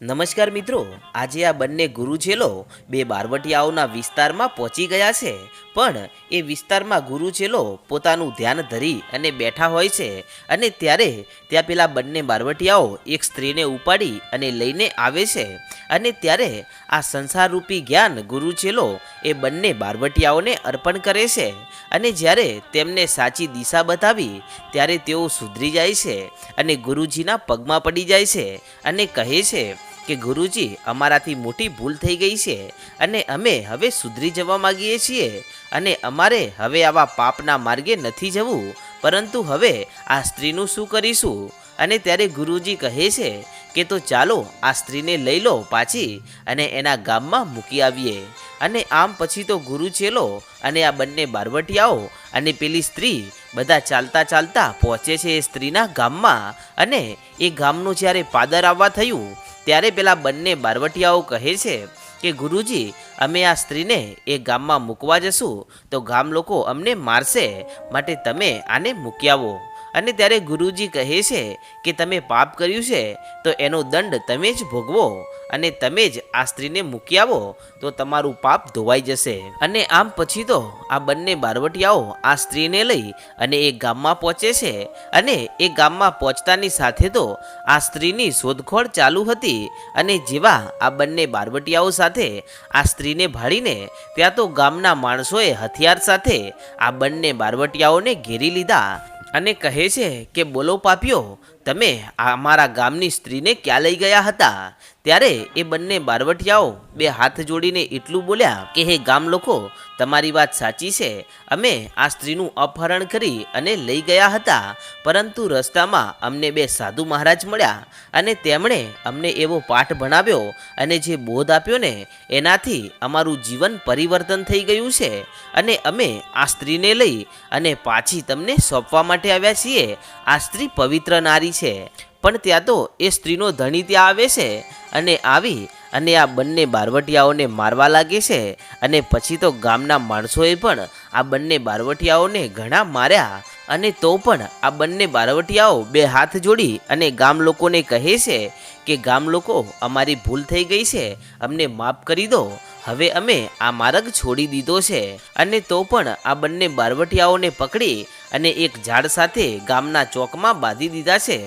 નમસ્કાર મિત્રો, આજે આ બંને ગુરુચેલો બે બારવટિયાઓના વિસ્તારમાં પહોંચી ગયા છે. પણ એ વિસ્તારમાં ગુરુચેલો પોતાનું ધ્યાન ધરી અને બેઠા હોય છે અને ત્યારે ત્યાં પેલા બંને બારવટિયાઓ એક સ્ત્રીને ઉપાડી અને લઈને આવે છે. અને ત્યારે આ સંસારરૂપી જ્ઞાન ગુરુચેલો એ બંને બારવટિયાઓને અર્પણ કરે છે અને જ્યારે તેમને સાચી દિશા બતાવી, ત્યારે તેઓ સુધરી જાય છે અને ગુરુજીના પગમાં પડી જાય છે અને કહે છે કે ગુરુજી, અમારાથી મોટી ભૂલ થઈ ગઈ છે અને અમે હવે સુધરી જવા માગીએ છીએ અને અમારે હવે આવા પાપના માર્ગે નથી જવું. પરંતુ હવે આ સ્ત્રીનું શું કરીશું? અને ત્યારે ગુરુજી કહે છે કે તો ચાલો આ સ્ત્રીને લઈ લો પાછી અને એના ગામમાં મૂકી આવીએ. અને આમ પછી તો ગુરુ ચેલો અને આ બંને બારવટિયાઓ અને પેલી સ્ત્રી બધા ચાલતા ચાલતા પહોંચે છે એ સ્ત્રીના ગામમાં. અને એ ગામનું જ્યારે પાદર આવવા થયું ત્યારે પેલા બંને બારવટિયાઓ કહે છે કે, ગુરુજી, અમે આ સ્ત્રીને એ ગામમાં મૂકવા જશું, તો ગામ લોકો અમને મારશે, માટે તમે આને મૂકી આવો. અને ત્યારે ગુરુજી કહે છે કે તમે પાપ કર્યું છે, તો એનો દંડ તમે જ ભોગવો અને તમે જ આ સ્ત્રીને મૂકી આવો, તો તમારું પાપ ધોવાઈ જશે. અને આમ પછી તો આ બંને બારવટિયાઓ આ સ્ત્રીને લઈ અને એ ગામમાં પહોંચે છે અને એ ગામમાં પહોંચતાની સાથે તો આ સ્ત્રીની શોધખોળ ચાલુ હતી અને જેવા આ બંને બારવટિયાઓ સાથે આ સ્ત્રીને ભાળીને ત્યાં તો ગામના માણસોએ હથિયાર સાથે આ બંને બારવટિયાઓને ઘેરી લીધા અને કહે છે કે બોલો પાપીઓ તમે અમારા ગામની સ્ત્રીને ક્યાં લઈ ગયા હતા? ત્યારે એ બંને બારવટિયાઓ બે હાથ જોડીને એટલું બોલ્યા કે, હે ગામ લોકો, તમારી વાત સાચી છે. અમે આ સ્ત્રીનું અપહરણ કરી અને લઈ ગયા હતા, પરંતુ રસ્તામાં અમને બે સાધુ મહારાજ મળ્યા અને તેમણે અમને એવો પાઠ ભણાવ્યો અને જે બોધ આપ્યો ને, એનાથી અમારું જીવન પરિવર્તન થઈ ગયું છે અને અમે આ સ્ત્રીને લઈ અને પાછી તમને સોંપવા માટે આવ્યા છીએ. આ સ્ત્રી પવિત્ર નારી છે. પણ ત્યાં તો એ સ્ત્રીનો ધણી ત્યાં આવે છે અને આવી અને આ બંને બારવટિયાઓને મારવા લાગે છે અને પછી તો ગામના માણસોએ પણ આ બંને બારવટિયાઓને ઘણા માર્યા અને તો પણ આ બંને બારવટિયાઓ બે હાથ જોડી અને ગામ લોકોને કહે છે કે, ગામ લોકો, અમારી ભૂલ થઈ ગઈ છે, અમને માફ કરી દો, હવે અમે આ માર્ગ છોડી દીધો છે. અને તો પણ આ બંને બારવટિયાઓને પકડી અને એક ઝાડ સાથે ગામના ચોકમાં બાંધી દીધા છે.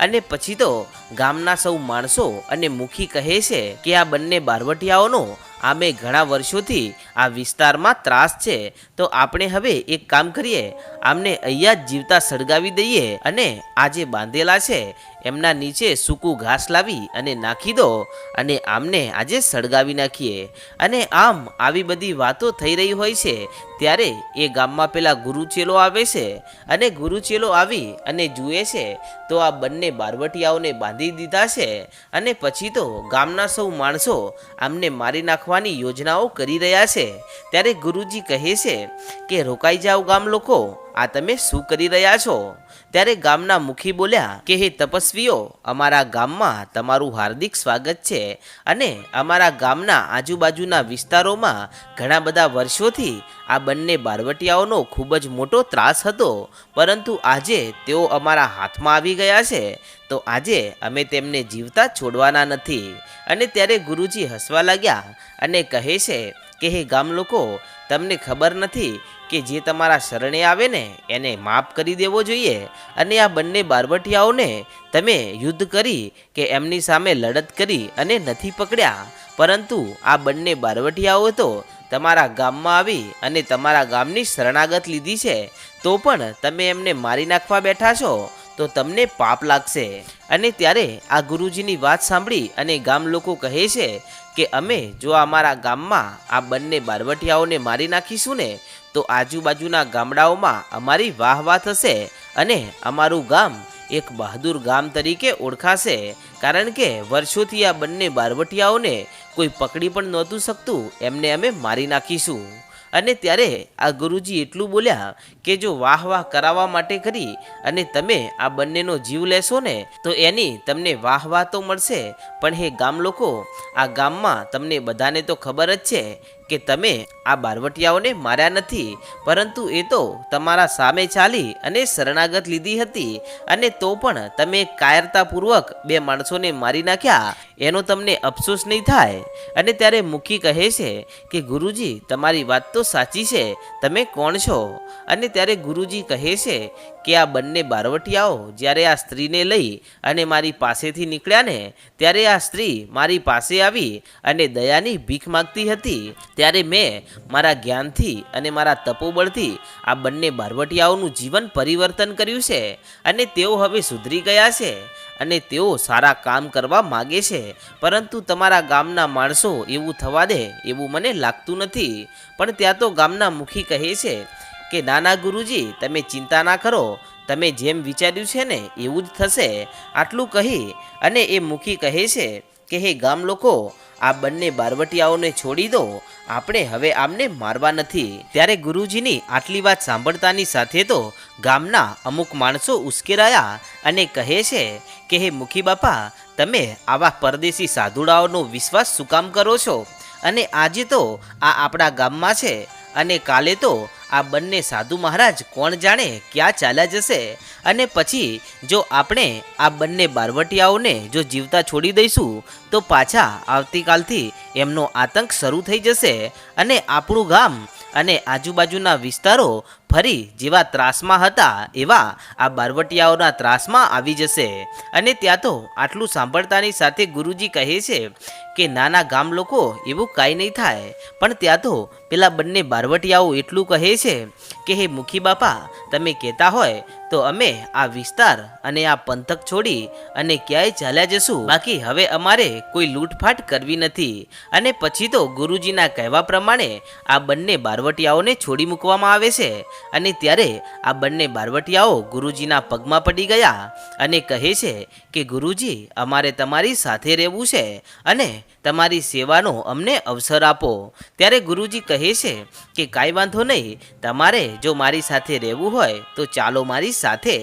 અને પછી તો ગામના સૌ માણસો અને મુખી કહે છે કે આ બંને બારવટિયાઓનો આમે ઘણા વર્ષોથી આ વિસ્તારમાં ત્રાસ છે. તો આપણે હવે એક કામ કરીએ. આમને અહીંયા જ જીવતા સળગાવી દઈએ અને આ જે બાંધેલા છે. એમના નીચે સૂકું ઘાસ લાવી અને નાખી દો અને આમને આજે સળગાવી નાખીએ. અને આમ આવી બધી વાતો થઈ રહી હોય છે, ત્યારે એ ગામમાં પેલા ગુરુચેલો આવે છે અને ગુરુચેલો આવી અને જુએ છે. તો આ બંને બારવટિયાઓને બાંધી દીધા છે અને પછી તો ગામના સૌ માણસો આમને મારી નાખવાની યોજનાઓ કરી રહ્યા છે. ત્યારે ગુરુજી કહે છે કે, રોકાઈ જાઓ ગામ લોકો, આ તમે શું કરી રહ્યા છો? ત્યારે ગામના મુખી બોલ્યા કે, હે તપસ્વીઓ, અમારા ગામમાં તમારું હાર્દિક સ્વાગત છે અને અમારા ગામના આજુબાજુના વિસ્તારોમાં ઘણા બધા વર્ષોથી આ બંને બારવટિયાઓનો ખૂબ જ મોટો ત્રાસ હતો. પરંતુ આજે તેઓ અમારા હાથમાં આવી ગયા છે. તો આજે અમે તેમને જીવતા છોડવાના નથી. અને ત્યારે ગુરુજી હસવા લાગ્યા અને કહે છે કે હે ગામ લોકો, તમને ખબર નથી કે જે તમારા શરણે આવે ને, એને માફ કરી દેવો જોઈએ અને આ બંને બારવટિયાઓને તમે યુદ્ધ કરી કે એમની સામે લડત કરી અને નથી પકડ્યા. પરંતુ આ બંને બારવટિયાઓ તો તમારા ગામમાં આવી અને તમારા ગામની શરણાગત લીધી છે. તો પણ તમે એમને મારી નાખવા બેઠા છો? તો તમને પાપ લાગશે. અને ત્યારે આ ગુરુજીની વાત સાંભળી અને ગામ લોકો કહે છે કે, અમે જો અમારા ગામમાં આ બંને બારવટિયાઓને મારી નાખીશું ને, તો આજુબાજુના ગામડાઓમાં અમારી વાહ વાહ થશે અને અમારું ગામ એક બહાદુર ગામ તરીકે ઓળખાશે. કારણ કે વર્ષોથી આ બંને બારવટિયાઓને કોઈ પકડી પણ નહોતું શકતું, એમને અમે મારી નાખીશું. અને ત્યારે આ ગુરુજી એટલું બોલ્યા કે જો વાહ વાહ કરાવવા માટે કરી અને તમે આ બંનેનો જીવ લેશો ને, તો એની તમને વાહ વાહ તો મળશે. પણ હે ગામ લોકો આ ગામમાં તમને બધાને તો ખબર જ છે કે તમે આ બારવટિયાઓને માર્યા નથી, પરંતુ એ તો તમારા સામે ચાલી અને શરણાગત લીધી હતી અને તો પણ તમે કાયરતાપૂર્વક બે માણસોને મારી નાખ્યા, એનો તમને અફસોસ નહીં થાય. અને ત્યારે મુખી કહે છે કે, ગુરુજી, તમારી વાત તો સાચી છે, તમે કોણ છો? અને ત્યારે ગુરુજી કહે છે કે, આ બંને બારવટિયાઓ જ્યારે આ સ્ત્રીને લઈ અને મારી પાસેથી નીકળ્યા ને, ત્યારે આ સ્ત્રી મારી પાસે આવી અને દયાની ભીખ માગતી હતી. ત્યારે મેં મારા જ્ઞાનથી અને મારા તપોબળથી આ બંને બારવટિયાઓનું જીવન પરિવર્તન કર્યું છે અને તેઓ હવે સુધરી ગયા છે અને તેઓ સારા કામ કરવા માગે છે. પરંતુ તમારા ગામના માણસો એવું થવા દે એવું મને લાગતું નથી. પણ ત્યાં તો ગામના મુખી કહે છે કે, નાના ગુરુજી, તમે ચિંતા ના કરો. તમે જેમ વિચાર્યું છે ને એવું જ થશે. આટલું કહી અને એ મુખી કહે છે કે, હે ગામ લોકો, આ બંને બારવટિયાઓને છોડી દો આપણે હવે આમને મારવા નથી. ત્યારે ગુરુજીની આટલી વાત સાંભળતાની સાથે તો ગામના અમુક માણસો ઉશ્કેરાયા અને કહે છે કે, હે મુખી બાપા તમે આવા પરદેશી સાધુડાઓનો વિશ્વાસ શું કામ કરો છો? અને આજે તો આ આપણા ગામમાં છે. અને કાલે તો આ બંને સાધુ મહારાજ કોણ જાણે ક્યાં ચાલ્યા જશે? અને પછી જો આપણે આ બંને બારવટિયાઓને જો જીવતા છોડી દઈશું, તો પાછા આવતીકાલથી એમનો આતંક શરૂ થઈ જશે અને આપણું ગામ અને આજુબાજુના વિસ્તારો ફરી જેવા ત્રાસમાં હતા, એવા આ બારવટિયાઓના ત્રાસમાં આવી જશે. અને ત્યાં તો આટલું સાંભળતાની સાથે ગુરુજી કહે છે કે, નાના ગામ લોકો, એવું કાંઈ નહીં થાય. પણ ત્યાં તો પેલા બંને બારવટિયાઓ એટલું કહે છે કે, હે મુખી બાપા, તમે કહેતા હોય તો અમે આ વિસ્તાર અને આ પંથક છોડી અને ક્યાંય ચાલ્યા જશું. બાકી હવે અમારે કોઈ લૂંટફાટ કરવી નથી. અને પછી તો ગુરુજીના કહેવા પ્રમાણે આ બંને બારવટિયાઓને છોડી મૂકવામાં આવે છે. અને ત્યારે આ બંને બારવટિયાઓ ગુરુજીના પગમાં પડી ગયા અને કહે છે કે, ગુરુજી, અમારે તમારી સાથે રહેવું છે અને તમારી સેવાનો અમને અવસર આપો. ત્યારે ગુરુજી કહે છે કે, કાંઈ વાંધો નહીં, તમારે જો મારી સાથે રહેવું હોય તો ચાલો મારી સાથે.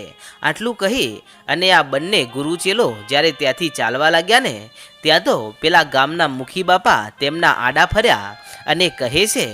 આટલું કહી અને આ બંને ગુરુ ચેલો જ્યારે ત્યાંથી ચાલવા લાગ્યા ને ત્યાં તો પેલા ગામના મુખી બાપા તેમના આડા ફર્યા અને કહે છે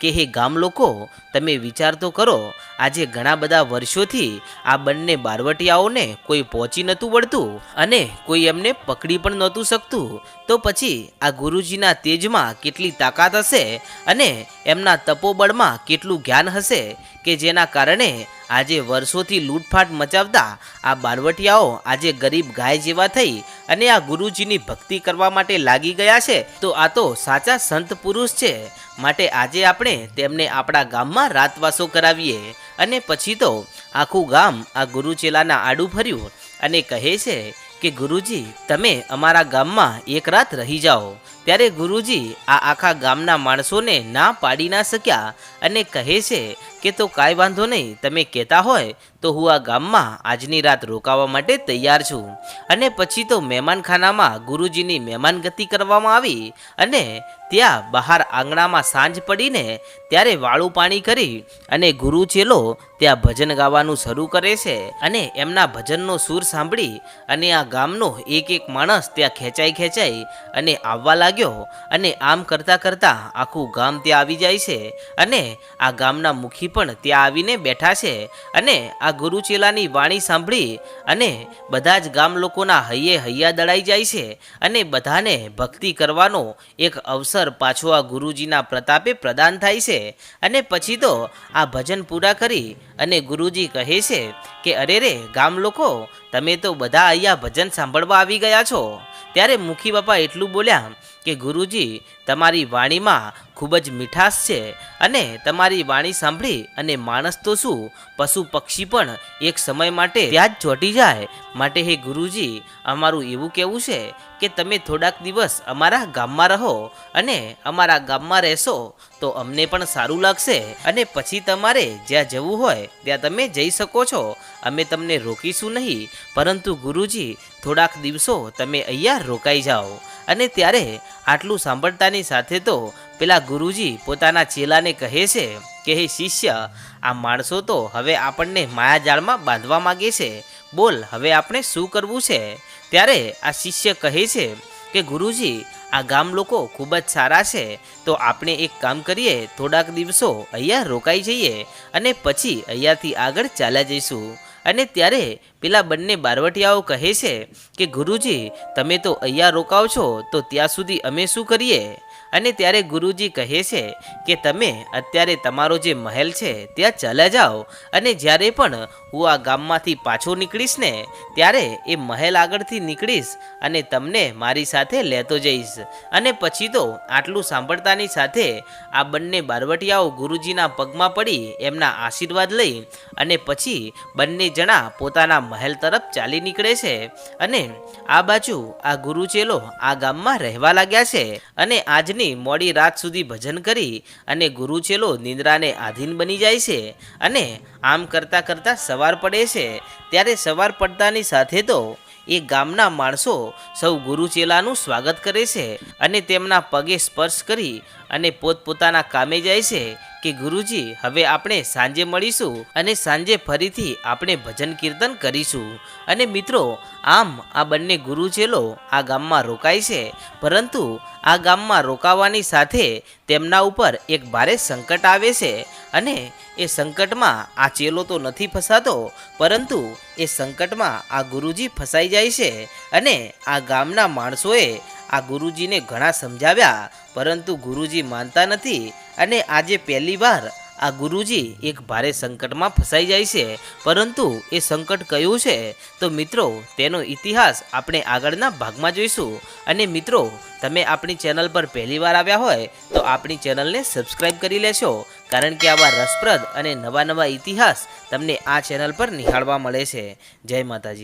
કે, હે ગામ લોકો, તમે વિચાર તો કરો, આજે ઘણા બધા વર્ષોથી આ બંને બારવટિયાઓને કોઈ પહોંચી નહોતું વળતું અને કોઈ એમને પકડી પણ નહોતું શકતું. તો પછી આ ગુરુજીના તેજમાં કેટલી તાકાત હશે અને એમના તપોબળમાં કેટલું જ્ઞાન હશે કે જેના કારણે આજે વર્ષોથી લૂંટફાટ મચાવતા આ બારવટિયાઓ આજે ગરીબ ગાય જેવા થઈ અને આ ગુરુજીની ભક્તિ કરવા માટે લાગી ગયા છે, તો આ તો સાચા સંત પુરુષ છે. માટે આજે આપણે તેમને આપણા ગામમાં રાતવાસો કરાવીએ અને પછી તો આખું ગામ આ ગુરુચેલાના આડું ફર્યું અને કહે છે કે, ગુરુજી, તમે અમારા ગામમાં એક રાત રહી જાઓ. ત્યારે ગુરુજી આ આખા ગામના માણસોને ના પાડી ના શક્યા અને કહે છે કે તો કાંઈ વાંધો નહીં, તમે કહેતા હોય તો હું આ ગામમાં આજની રાત રોકાવા માટે તૈયાર છું. અને પછી તો મહેમાનખાનામાં ગુરુજીની મહેમાનગતિ કરવામાં આવી અને ત્યાં બહાર આંગણામાં સાંજ પડીને ત્યારે વાળું પાણી કરી અને ગુરુ ચેલો ત્યાં ભજન ગાવાનું શરૂ કરે છે અને એમના ભજનનો સૂર સાંભળી અને આ ગામનો એક એક માણસ ત્યાં ખેંચાઈ ખેંચાઈ અને આવવા લાગ્યો અને આમ કરતાં કરતાં આખું ગામ ત્યાં આવી જાય છે અને આ ગામના મુખી પણ ત્યાં આવીને બેઠા છે અને આ ગુરુ ચેલાની વાણી સાંભળી અને બધા જ ગામ લોકોના હૈયે હૈયા દળાઈ જાય છે અને બધાને ભક્તિ કરવાનો એક અવસર પાછો આ ગુરુજીના પ્રતાપે પ્રદાન થાય છે અને પછી તો આ ભજન પૂરા કરી અને ગુરુજી કહે છે કે, અરે રે ગામ લોકો, તમે તો બધા અહીંયા ભજન સાંભળવા આવી ગયા છો. ત્યારે મુખી બાપા એટલું બોલ્યા કે ગુરુજી, તમારી વાણીમાં ખૂબ જ મીઠાશ છે અને તમારી વાણી સાંભળી અને માણસ તો શું? પશુ પક્ષી પણ એક સમય માટે ત્યાં જ ચોંટી જાય. માટે હે ગુરુજી, અમારું એવું કહેવું છે કે તમે થોડાક દિવસ અમારા ગામમાં રહો અને અમારા ગામમાં રહેશો તો અમને પણ સારું લાગશે અને પછી તમારે જ્યાં જવું હોય ત્યાં તમે જઈ શકો છો. અમે તમને રોકીશું નહીં, પરંતુ ગુરુજી, થોડાક દિવસો તમે અહીંયા રોકાઈ જાઓ. અને ત્યારે આટલું સાંભળતાની સાથે તો પેલા ગુરુજી પોતાના ચેલાને કહે છે કે, હે શિષ્ય, આ માણસો તો હવે આપણને માયાજાળમાં બાંધવા માગે છે. બોલ, હવે આપણે શું કરવું છે? ત્યારે આ શિષ્ય કહે છે કે, ગુરુજી, આ ગામ લોકો ખૂબ જ સારા છે. તો આપણે એક કામ કરીએ, થોડાક દિવસો અહીંયા રોકાઈ જઈએ અને પછી અહીંયાથી આગળ ચાલ્યા જઈશું. અને ત્યારે પેલા બંને બારવટિયાઓ કહે છે કે, ગુરુજી, તમે તો અહીંયા રોકાવ છો, તો ત્યાં સુધી અમે શું કરીએ? અને ત્યારે ગુરુજી કહે છે કે તમે અત્યારે તમારો જે મહેલ છે, ત્યાં ચાલ્યા જાઓ. અને જ્યારે પણ હું આ ગામમાંથી પાછો નીકળીશ ને, ત્યારે એ મહેલ આગળથી નીકળીશ અને તમને મારી સાથે લેતો જઈશ. અને પછી તો આટલું સાંભળતાની સાથે આ બંને બારવટિયાઓ ગુરુજીના પગમાં પડી, એમના આશીર્વાદ લઈ અને પછી બંને જણા પોતાના મહેલ તરફ ચાલી નીકળે છે. અને આ બાજુ આ ગુરુચેલો આ ગામમાં રહેવા લાગ્યા છે. અને આજની મોડી રાત સુધી ભજન કરી અને ગુરુચેલો નિંદ્રાને આધીન બની જાય છે અને આમ કરતાં કરતાં સવાર પડે છે. ત્યારે સવાર પડતાની સાથે તો એ ગામના માણસો સૌ ગુરુચેલાનું સ્વાગત કરે છે અને તેમના પગે સ્પર્શ કરી અને પોતપોતાના કામે જાય છે. કે ગુરુજી, હવે આપણે સાંજે મળીશું અને સાંજે ફરીથી આપણે ભજન કીર્તન કરીશું. અને મિત્રો, આમ આ બંને ગુરુચેલો આ ગામમાં રોકાય છે, પરંતુ આ ગામમાં રોકાવાની સાથે તેમના ઉપર એક ભારે સંકટ આવે છે અને એ સંકટમાં આ ચેલો તો નથી ફસાતો, પરંતુ એ સંકટમાં આ ગુરુજી ફસાઈ જાય છે અને આ ગામના માણસોએ આ ગુરુજીને ઘણા સમજાવ્યા, પરંતુ ગુરુજી માનતા નથી અને આજે પહેલી વાર આ ગુરુજી એક ભારે સંકટમાં ફસાઈ જાય છે. પરંતુ એ સંકટ કયું છે? તો મિત્રો, તેનો ઇતિહાસ આપણે આગળના ભાગમાં જોઈશું. અને મિત્રો, તમે આપણી ચેનલ પર પહેલી વાર આવ્યા હોય, તો આપણી ચેનલને સબસ્ક્રાઈબ કરી લેશો, કારણ કે આવા રસપ્રદ અને નવા નવા ઇતિહાસ તમને આ ચેનલ પર નિહાળવા મળે છે. જય માતાજી.